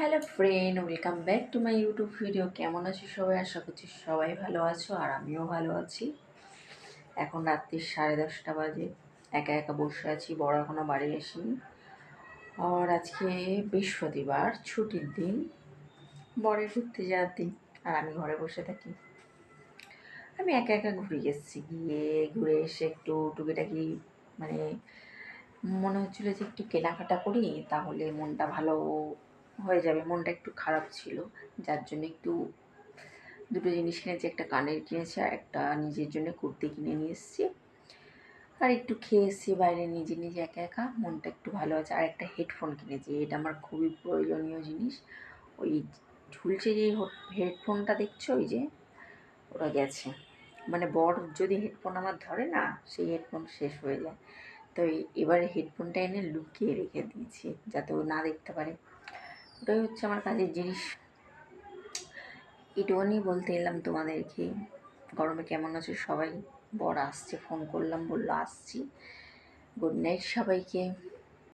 Hello friend, welcome back to my YouTube video. কেমন আছো সবাই? আশা করছি সবাই ভালো আছো, আর আমিও ভালো আছি। এখন রাত্রি সাড়ে দশটা বাজে। একা একা বসে আছি, বড় এখনও বাড়ি আসিনি। আর আজকে বৃহস্পতিবার, ছুটির দিন। বড়ে ঘুরতে যাওয়ার দিন আর আমি ঘরে বসে থাকি। আমি একা একা ঘুরে এসেছি গিয়ে ঘুরে এসে একটু টুকিটাকি মানে মনে হচ্ছিল যে একটু কেনাকাটা করি, তাহলে মনটা ভালো হয়ে যাবে। মনটা একটু খারাপ ছিল। যার জন্য একটু দুটো জিনিস কিনেছি, একটা কানের কিনেছি আর একটা নিজের জন্য কুর্তি কিনে নিয়ে এসেছি। আর একটু খেয়ে এসেছি বাইরে নিজে নিজে একা একা। মনটা একটু ভালো আছে। আর একটা হেডফোন কিনেছি। এটা আমার খুবই প্রয়োজনীয় জিনিস। ওই ঝুলছে যে হেডফোনটা দেখছ? ওই যে ওরা গেছে। মানে বর যদি হেডফোন আমার ধরে না, সেই হেডফোন শেষ হয়ে যায়। তো এবারে হেডফোনটা এনে লুকিয়ে রেখে দিয়েছি, যাতে ও না দেখতে পারে। ওটাই হচ্ছে আমার কাজের জিনিস। এটুকুনি বলতে এলাম তোমাদেরকে, গরমে কেমন আছে সবাই? বড় আসছে ফোন করলাম, বলল আসছি। গুড নাইট সবাইকে।